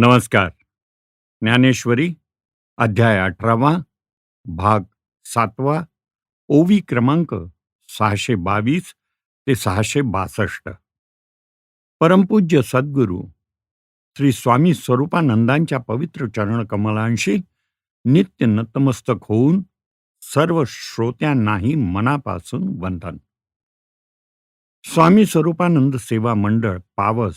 नमस्कार. ज्ञानेश्वरी अध्याय अठरावा भाग सातवा ओवी क्रमांक सहाशे बावीस ते सहाशे बासष्ट. परमपूज्य सद्गुरू श्री स्वामी स्वरूपानंदांच्या पवित्र चरणकमलांशी नित्य नतमस्तक होऊन सर्व श्रोत्यांनाही मनापासून वंदन. स्वामी स्वरूपानंद सेवा मंडळ पावस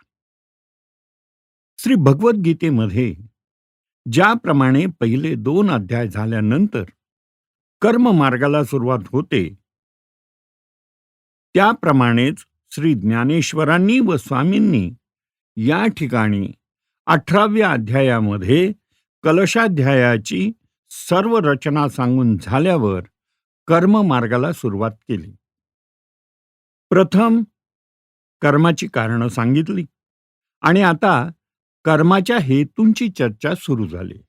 श्री भगवद्गीतेमध्ये ज्याप्रमाणे पहिले दोन अध्याय झाल्यानंतर कर्म मार्गाला सुरुवात होते त्याप्रमाणेच श्री ज्ञानेश्वरांनी व स्वामींनी या ठिकाणी अठराव्या अध्यायामध्ये कलशाध्यायाची सर्व रचना सांगून झाल्यावर कर्म मार्गाला सुरुवात केली. प्रथम कर्माची कारणं सांगितली आणि आता कर्माच्या हेतूंची चर्चा सुरू झाली.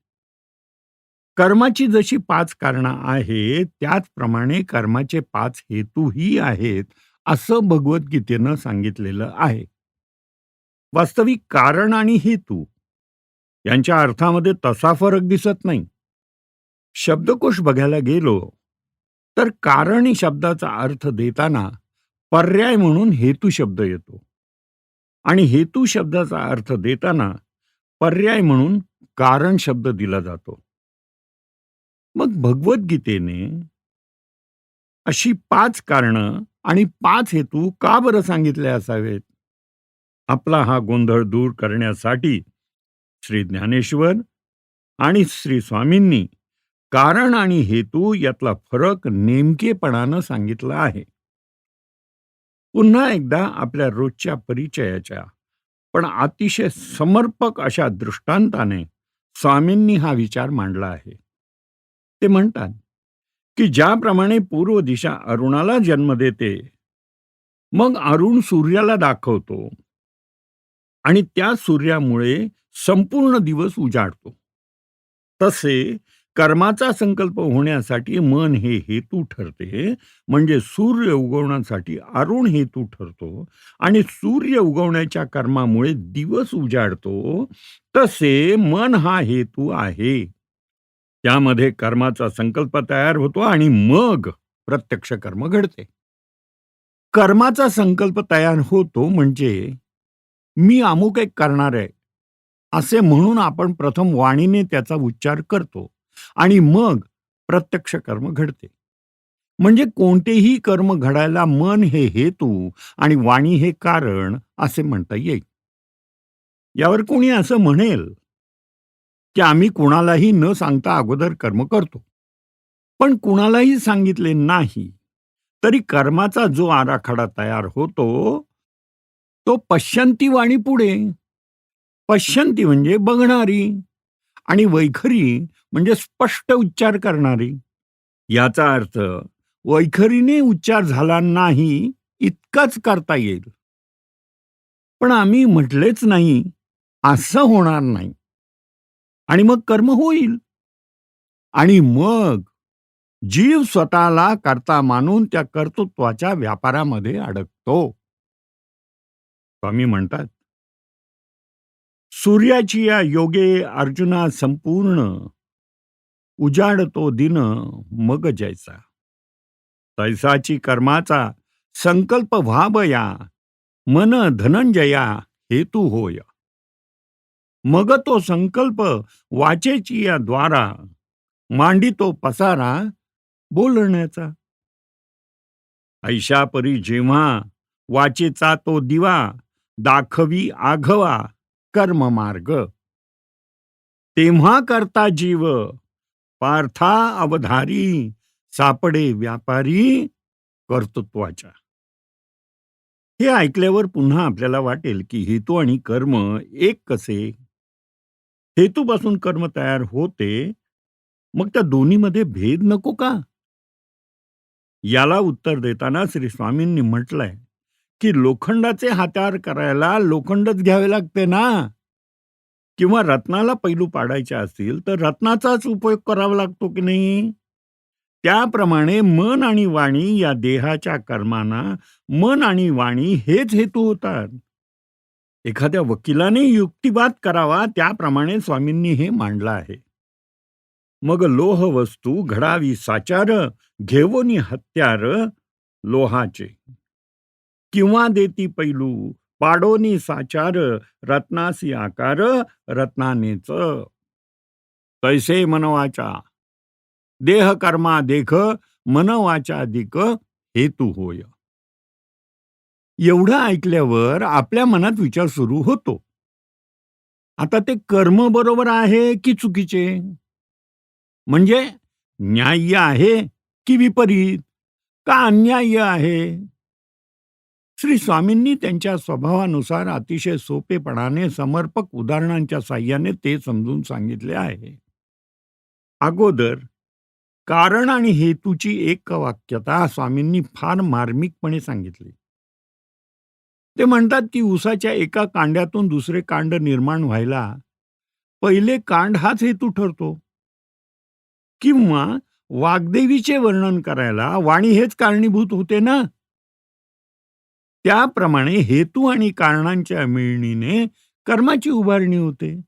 कर्माची जशी पाच कारणं आहेत त्याचप्रमाणे कर्माचे पाच हेतूही आहेत असं भगवद्गीतेनं सांगितलेलं आहे. वास्तविक कारण आणि हेतू यांच्या अर्थामध्ये तसा फरक दिसत नाही. शब्दकोश बघायला गेलो तर कारण शब्दाचा अर्थ देताना पर्याय म्हणून हेतू शब्द येतो. आणि हेतू शब्दाचा अर्थ देताना पर्याय म्हणून कारण शब्द दिला जातो. मग भगवद्गीतेने अशी पाच कारणं आणि पाच हेतू का बरं सांगितले असावेत? आपला हा गोंधळ दूर करण्यासाठी श्री ज्ञानेश्वर आणि श्री स्वामींनी कारण आणि हेतू यातला फरक नेमकेपणानं सांगितला आहे. पुन्हा एकदा आपल्या रोजच्या परिचयाच्या पण अतिशय समर्पक अशा दृष्टांताने स्वामींनी हा विचार मांडला आहे. ते म्हणतात की ज्याप्रमाणे पूर्व दिशा अरुणाला जन्म देते मग अरुण सूर्याला दाखवतो आणि त्या सूर्यामुळे संपूर्ण दिवस उजाडतो. तसे कर्माचा संकल्प होण्यासाठी मन हे हेतू ठरते. म्हणजे सूर्य उगवण्यासाठी अरुण हेतू ठरतो आणि सूर्य उगवण्याच्या कर्मामुळे दिवस उजाडतो. तसे मन हा हेतू आहे. त्यामध्ये कर्माचा संकल्प तयार होतो आणि मग प्रत्यक्ष कर्म घडते. कर्माचा संकल्प तयार होतो म्हणजे मी अमुक एक करणार आहे. असे म्हणून आपण प्रथम वाणीने त्याचा उच्चार करतो. आणि मग प्रत्यक्ष कर्म घडते. म्हणजे कोणतेही कर्म घडायला मन हे हेतू आणि वाणी हे कारण असे म्हणता येईल. यावर कोणी असं म्हणेल की आम्ही कुणालाही न सांगता अगोदर कर्म करतो. पण कुणालाही सांगितले नाही तरी कर्माचा जो आराखडा तयार होतो तो पश्यंती वाणी पुढे. पश्यंती म्हणजे बघणारी. आणि वैखरी म्हणजे स्पष्ट उच्चार करणारी. याचा अर्थ वैखरीने उच्चार झाला नाही इतकाच करता येईल. पण आम्ही म्हटलेच नाही असं होणार नाही. आणि मग कर्म होईल. आणि मग जीव स्वतःला करता मानून त्या कर्तृत्वाच्या व्यापारामध्ये अडकतो. स्वामी म्हणतात सूर्याची या योगे अर्जुना संपूर्ण उजाड तो दिन मग जैसा. तैसाची कर्माचा संकल्प व्हावया मन धनंजया हेतू होय. मग तो संकल्प वाचेची या द्वारा मांडी तो पसारा बोलण्याचा. ऐशापरी जेव्हा वाचेचा तो दिवा दाखवी आघवा कर्म मार्ग तेव्हा करता जीव. पार्था अवधारी सापडे व्यापारी कर्तृत्वाच्या. हे ऐकल्यावर पुन्हा आपल्याला वाटेल की हेतू आणि कर्म एक कसे? हेतूपासून कर्म तयार होते, मग त्या दोन्हीमध्ये भेद नको का? याला उत्तर देताना श्री स्वामींनी म्हटलंय, की लोखंडाचे हात्यार करायला लोखंडच घ्यावे लागते ना. किंवा रत्नाला पैलू पाडायचे असतील, तर रत्नाचाच उपयोग करावा लागतो की नाही? त्याप्रमाणे मन आणि वाणी या देहाच्या कर्मांना मन आणि वाणी हेच हेतू होतात. एखाद्या वकिलाने युक्तिवाद करावा त्याप्रमाणे स्वामींनी हे मांडलं आहे. मग लोह वस्तू घडावी साचार, घेवोनी हत्यार लोहाचे. किंवा देती पैलू, पाडोनी साचार, रत्नासी आकार रत्नानेच. तैसे मनवाचा. देह कर्मा देख, मनवाचा दिक हेतू होय. एवढं ऐकल्यावर आपल्या मनात विचार सुरू होतो. आता ते कर्म बरोबर आहे की चुकीचे? म्हणजे न्याय्य आहे की विपरीत? का अन्याय्य आहे? श्री स्वामींनी त्यांच्या स्वभावानुसार अतिशय सोपेपणाने समर्पक उदाहरणांच्या साहाय्याने ते समजून सांगितले आहे. अगोदर कारण आणि हेतूची एक वाक्यता स्वामींनी फार मार्मिकपणे सांगितली. ते म्हणतात की उसाच्या एका कांड्यातून दुसरे कांड निर्माण व्हायला पहिले कांड हाच हेतू ठरतो. किंवा वाग्देवीचे वर्णन करायला वाणी हेच कारणीभूत होते ना. त्याप्रमाणे हेतू आणि कारणांच्या मिळणीने कर्माची उभारणी होते.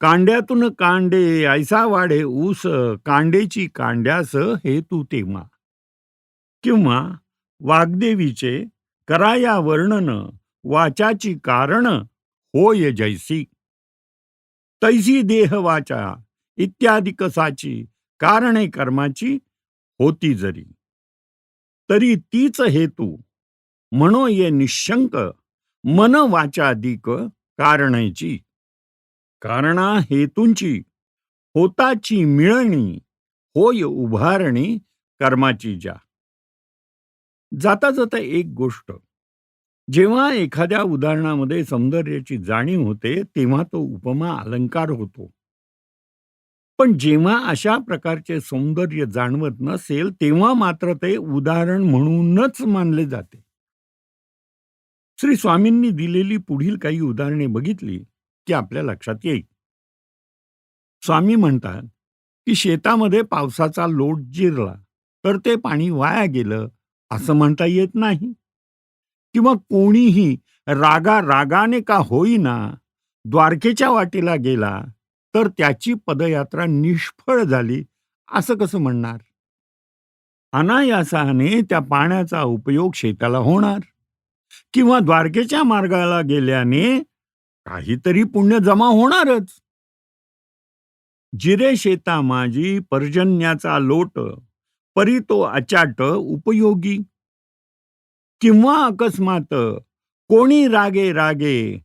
कांड्यातून कांडे ऐसा वाढे ऊस कांडेची कांड्यास हेतू तेव्हा. किंवा वाग्देवीचे कराया वर्णन वाचाची कारण होय जैसी. तैसी देह वाचा इत्यादी कसाची कारणे कर्माची होती जरी. तरी तीच हेतू म्हणो ये निशंक मन वाचादिक कारणाची. कारणा हेतूंची होताची मिळणी होय उभारणी कर्माची ज्या. जाता जाता एक गोष्ट जेव्हा एखाद्या उदाहरणामध्ये सौंदर्याची जाणीव होते तेव्हा तो उपमा अलंकार होतो. पण जेव्हा अशा प्रकारचे सौंदर्य जाणवत नसेल तेव्हा मात्र ते उदाहरण म्हणूनच मानले जाते. श्री स्वामींनी दिलेली पुढील काही उदाहरणे बघितली की आपल्या लक्षात येईल. स्वामी म्हणतात, की शेतामध्ये पावसाचा लोट जिरला तर ते पाणी वाया गेलं असं म्हणता येत नाही. किंवा कोणीही रागा रागाने का होईना द्वारकेच्या वाटेला गेला तर त्याची पदयात्रा निष्फळ झाली असं कसं म्हणणार? अनायासाने त्या पाण्याचा उपयोग शेताला होणार किंवा द्वारकेच्या मार्गाला गेल्याने काहीतरी पुण्य जमा होणारच. जिरे शेता माझी पर्जन्याचा लोट परी तो अचाट उपयोगी. किंवा अकस्मात कोणी रागे रागे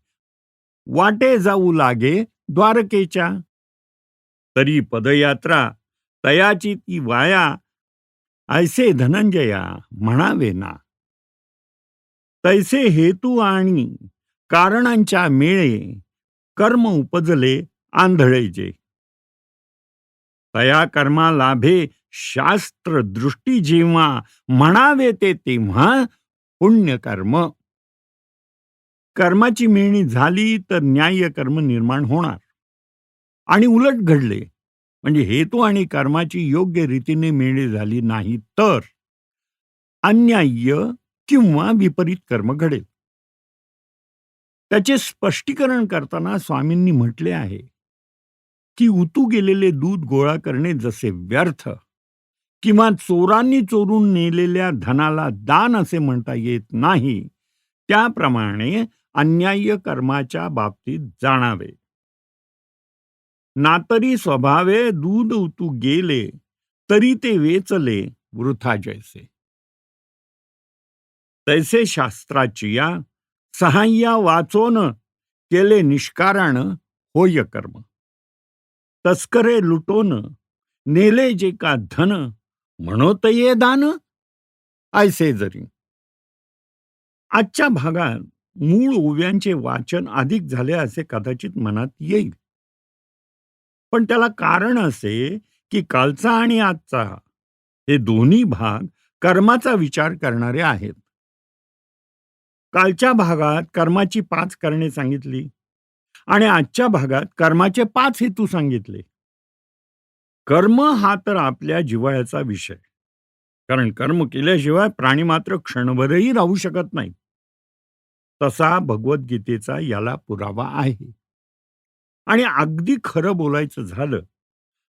वाटे जाऊ लागे द्वारकेच्या. तरी पदयात्रा तयाची ती वाया ऐसे धनंजया म्हणावे ना. तैसे हेतू आणि कारणांच्या मेळे कर्म उपजले आंधळेचे. तया कर्मा लाभे शास्त्र दृष्टी जेव्हा म्हणावे ते तेव्हा पुण्यकर्म. कर्माची मिळणी झाली तर न्याय कर्म निर्माण होणार. आणि उलट घडले म्हणजे हेतू आणि कर्माची योग्य रीतीने मिळणी झाली नाही तर अन्याय्य किंवा विपरीत कर्म घडेल. त्याचे स्पष्टीकरण करताना स्वामींनी म्हटले आहे, की उतू गेलेले दूध गोळा करणे जसे व्यर्थ किंवा चोरांनी चोरून नेलेल्या धनाला दान असे म्हणता येत नाही, त्याप्रमाणे अन्याय्य कर्माच्या बाबतीत जाणावे. नातरी स्वभावे दूध उतू गेले तरी ते वेचले वृथा जैसे. तैसे शास्त्राची या सहाय्या वाचोन केले निष्कारण होय कर्म. तस्करे लुटोन नेले जे का धन म्हणोत ये दान ऐसे जरी. आजच्या भागात मूळ ओव्यांचे वाचन अधिक झाले असे कदाचित मनात येईल. पण त्याला कारण असे की कालचा आणि आजचा हे दोन्ही भाग कर्माचा विचार करणारे आहेत कालच्या भागात कर्माची पाच करणे सांगितली आणि आजच्या भागात कर्माचे पाच हेतू सांगितले. कर्म हा तर आपल्या जिव्हाळ्याचा विषय. कारण कर्म केल्याशिवाय प्राणी मात्र क्षणभरही राहू शकत नाही. तसा भगवद्गीतेचा याला पुरावा आहे. आणि अगदी खरं बोलायचं झालं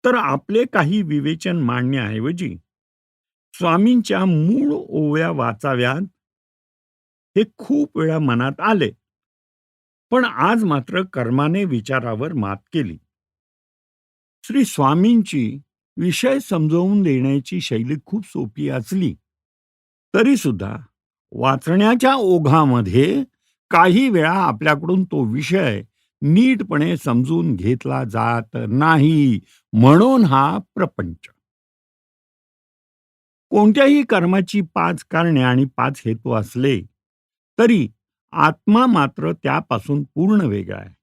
तर आपले काही विवेचन मांडण्याऐवजी स्वामींच्या मूळ ओव्या वाचाव्यात हे खूप वेळा मनात आले. पण आज मात्र कर्माने विचारावर मात केली. श्री स्वामींची विषय समजवून देण्याची शैली खूप सोपी असली तरी सुद्धा वाचण्याच्या ओघामध्ये काही वेळा आपल्याकडून तो विषय नीटपणे समजून घेतला जात नाही म्हणून हा प्रपंच. कोणत्याही कर्माची पाच कारणे आणि पाच हेतू असले तरी आत्मा मात्र त्यापासून पूर्ण वेगळा आहे.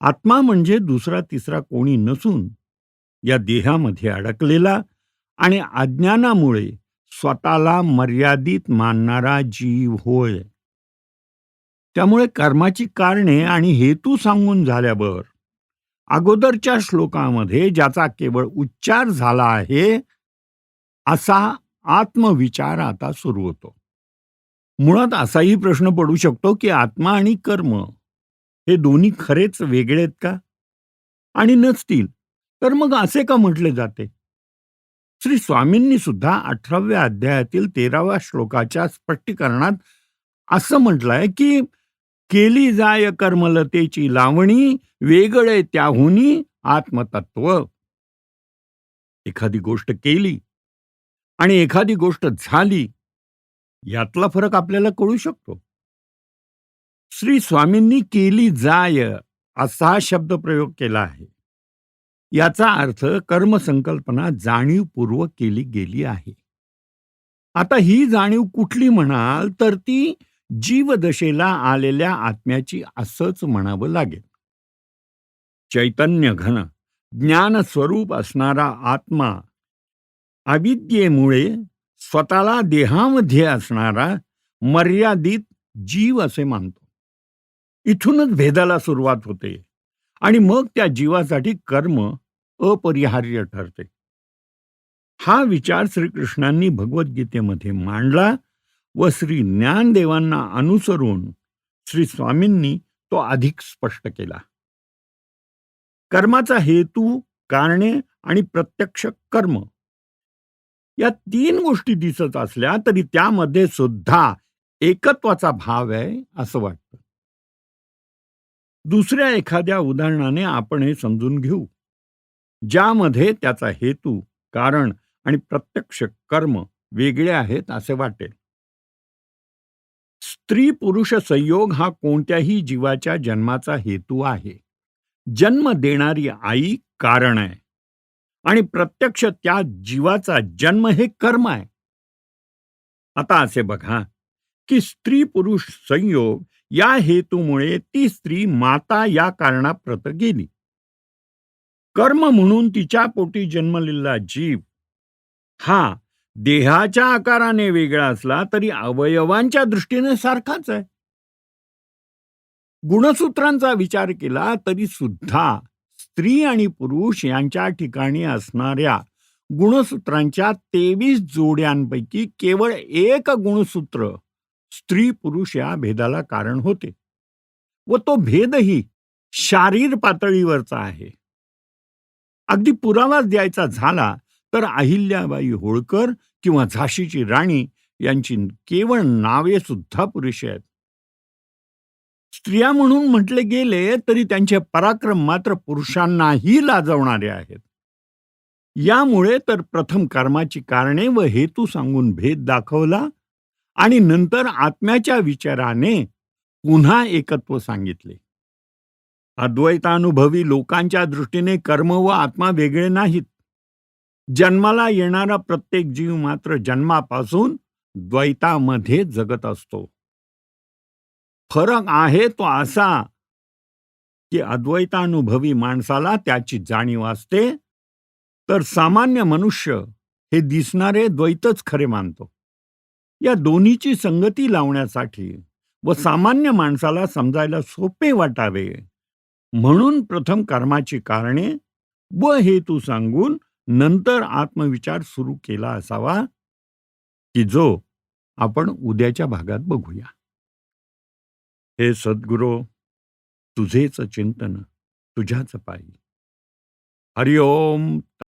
आत्मा म्हणजे दुसरा तिसरा कोणी नसून या देहामध्ये अडकलेला आणि अज्ञानामुळे स्वतःला मर्यादित मानणारा जीव होय. त्यामुळे कर्माची कारणे आणि हेतू सांगून झाल्यावर अगोदरच्या श्लोकामध्ये ज्याचा केवळ उच्चार झाला आहे असा आत्मविचार आता सुरू होतो. मुळात असाही प्रश्न पडू शकतो की आत्मा आणि कर्म हे दोन्ही खरेच वेगळे आहेत का? आणि नसतील तर मग असे का म्हटले जाते? श्री स्वामींनी सुद्धा अठराव्या अध्यायातील तेराव्या श्लोकाच्या स्पष्टीकरणात असं म्हटलंय की केली जाय कर्मलतेची लावणी वेगळे त्याहुनी आत्मतत्व. एखादी गोष्ट केली आणि एखादी गोष्ट झाली यातला फरक आपल्याला कळू शकतो. श्री स्वामींनी केली जाय असा शब्द प्रयोग केला आहे. याचा अर्थ कर्मसंकल्पना जाणीवपूर्वक केली गेली आहे. आता ही जाणीव कुठली म्हणाल तर ती जीवदशेला आलेल्या आत्म्याची असंच म्हणावं लागेल. चैतन्य घन ज्ञान स्वरूप असणारा आत्मा अविद्येमुळे स्वतःला देहामध्ये असणारा मर्यादित जीव असे मानतो. इथूनच भेदाला सुरुवात होते आणि मग त्या जीवासाठी कर्म अपरिहार्य ठरते. हा विचार श्रीकृष्णांनी भगवद्गीतेमध्ये मांडला व श्री ज्ञानदेवांना अनुसरून श्री स्वामींनी तो अधिक स्पष्ट केला. कर्माचा हेतू कारणे आणि प्रत्यक्ष कर्म या तीन गोष्टी दिसत असल्या तरी त्यामध्ये सुद्धा एकत्वाचा भाव आहे असं वाटतं. दुसऱ्या एखाद्या उदाहरणाने आपण हे समजून घेऊ. ज्यामध्ये त्याचा हेतू कारण आणि प्रत्यक्ष कर्म वेगळे आहेत असे वाटेल. स्त्री पुरुष संयोग हा कोणत्याही जीवाच्या जन्माचा हेतू आहे. जन्म देणारी आई कारण आहे. आणि प्रत्यक्ष त्या जीवाचा जन्म हे कर्म आहे. आता असे बघा की स्त्री पुरुष संयोग या हेतूमुळे ती स्त्री माता या कारणाप्रत गेली. कर्म म्हणून तिच्या पोटी जन्मलेला जीव हा देहाच्या आकाराने वेगळा असला तरी अवयवांच्या दृष्टीने सारखाच आहे. गुणसूत्रांचा विचार केला तरी सुद्धा स्त्री आणि पुरुष यांच्या ठिकाणी असणाऱ्या गुणसूत्रांच्या तेवीस जोड्यांपैकी केवळ एक गुणसूत्र स्त्री पुरुष या भेदाला कारण होते व तो भेदही शारीर पातळीवरचा आहे. अगदी पुरावाच द्यायचा झाला तर अहिल्याबाई होळकर किंवा झाशीची राणी यांची केवळ नावे सुद्धा पुरेशी आहेत. स्त्रिया म्हणून म्हटले गेले तरी त्यांचे पराक्रम मात्र पुरुषांनाही लाजवणारे आहेत. यामुळे तर प्रथम कर्माची कारणे व हेतू सांगून भेद दाखवला आणि नंतर आत्म्याच्या विचाराने पुन्हा एकत्व सांगितले. अद्वैतानुभवी लोकांच्या दृष्टीने कर्म व आत्मा वेगळे नाहीत. जन्माला येणारा प्रत्येक जीव मात्र जन्मापासून द्वैतामध्ये जगत असतो. फरक आहे तो असा की अद्वैतानुभवी माणसाला त्याची जाणीव असते. तर सामान्य मनुष्य हे दिसणारे द्वैतच खरे मानतो. या दोन्हीची संगती लावण्यासाठी व सामान्य माणसाला समजायला सोपे वाटावे म्हणून प्रथम कर्माची कारणे व हेतू सांगून नंतर आत्मविचार सुरू केला असावा की जो आपण उद्याच्या भागात बघूया. हे सद्गुरो तुझेच चिंतन तुझ्याच पायी. हरिओम